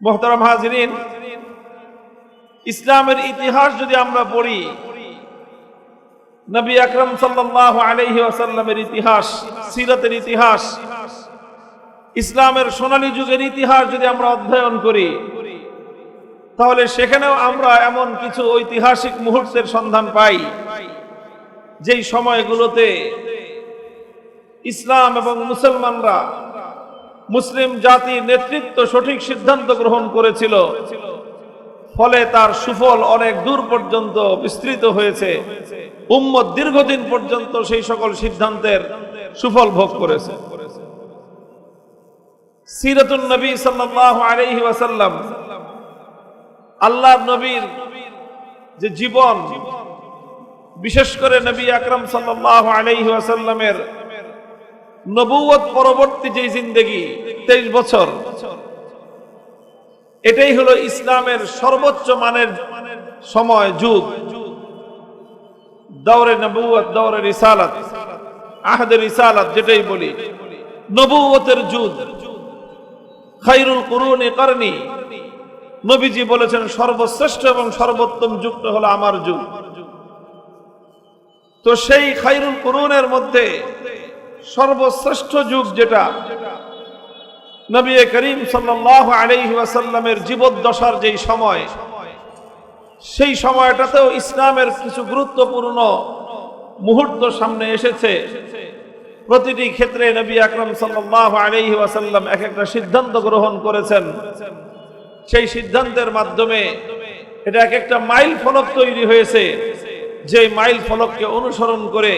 মোহতারাম হাজরিন, ইসলামের ইতিহাস যদি আমরা পড়ি, নবী আকরম সাল্লাল্লাহু আলাইহি ওয়াসাল্লামের ইতিহাস, সিরাতের ইতিহাস, ইসলামের সোনালী যুগের ইতিহাস যদি আমরা অধ্যয়ন করি, তাহলে সেখানেও আমরা এমন কিছু ঐতিহাসিক মুহূর্তের সন্ধান পাই, যেই সময়গুলোতে ইসলাম এবং মুসলমানরা মুসলিম জাতির নেতৃত্ব সঠিক সিদ্ধান্ত গ্রহণ করেছিল। ফলে তার সুফল অনেক দূর পর্যন্ত বিস্তৃত হয়েছে। উম্মত দীর্ঘদিন পর্যন্ত সেই সকল সিদ্ধান্তের সুফল ভোগ করেছে। সিরাতুন নবী সাল্লাল্লাহু আলাইহি ওয়াসাল্লাম আল্লাহর নবীর যে জীবন, বিশেষ করে নবী আকরাম সাল্লাল্লাহু আলাইহি ওয়াসাল্লামের নবুয়ত পরবর্তী যে জিন্দেগি, তেইশ বছর, এটাই হলো ইসলামের সর্বোচ্চ মানের সময়, যুগ। দৌরে নবুয়ত দৌরে রিসালাত আহদের রিসালাত যেটাই বলি নবুয়তের যুগ। খাইরুল কুরুনি করনি নবীজি বলেছেন সর্বশ্রেষ্ঠ এবং সর্বোত্তম যুগটা হলো আমার যুগ। তো সেই খাইরুল কুরুনের মধ্যে সর্বশ্রেষ্ঠ যুগ যেটা। নবী করিম সাল্লাল্লাহু আলাইহি ওয়াসাল্লামের জীবদ্দশার যেই সময়, সেই সময়টাতেও ইসলামের কিছু গুরুত্বপূর্ণ মুহূর্ত সামনে এসেছে। প্রতিটি ক্ষেত্রে নবী আকরম সাল্লাল্লাহু আলাইহি ওয়াসাল্লাম এক একটা সিদ্ধান্ত গ্রহণ করেছেন। সেই সিদ্ধান্তের মাধ্যমে এটা এক একটা মাইল ফলক তৈরি হয়েছে। যে মাইল ফলককে অনুসরণ করে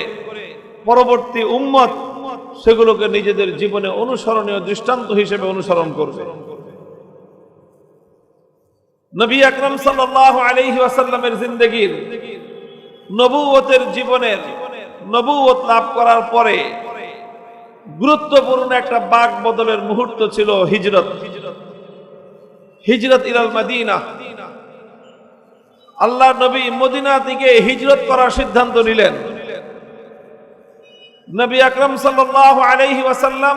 পরবর্তী উম্মত সেগুলোকে নিজেদের জীবনে অনুসরণীয় দৃষ্টান্ত হিসেবে অনুসরণ করবে। নবী আকরম সাল্লাল্লাহু আলাইহি ওয়াসাল্লামের জিন্দেগির নবুয়তের জীবনের নবুয়ত লাভ করার পরে গুরুত্বপূর্ণ একটা বাক বদলের মুহূর্ত ছিল হিজরত। হিজরত ইলাল মাদিনা। আল্লাহ নবী মদিনা থেকে হিজরত করার সিদ্ধান্ত নিলেন। নবী আকরম সাল্লাল্লাহু আলাইহি ওয়াসাল্লাম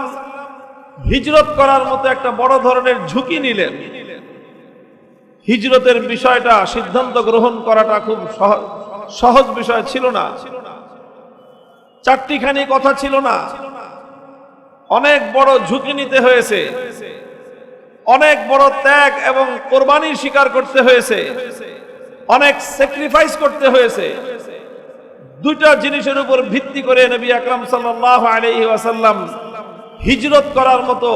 হিজরত করার মতো একটা বড় ধরনের ঝুঁকি নিলেন। হিজরতের বিষয়টা সিদ্ধান্ত গ্রহণ করাটা খুব সহজ বিষয় ছিল না। চারটিখানি কথা ছিল না। অনেক বড় ঝুঁকি নিতে হয়েছে। অনেক বড় ত্যাগ এবং কোরবানি স্বীকার করতে হয়েছে। অনেক স্যাক্রিফাইস করতে হয়েছে। দুইটা জিনিসের উপর ভিত্তি করে নবী আকরাম সাল্লাহ আলি ওয়াসাল্লাম হিজরত করার মতো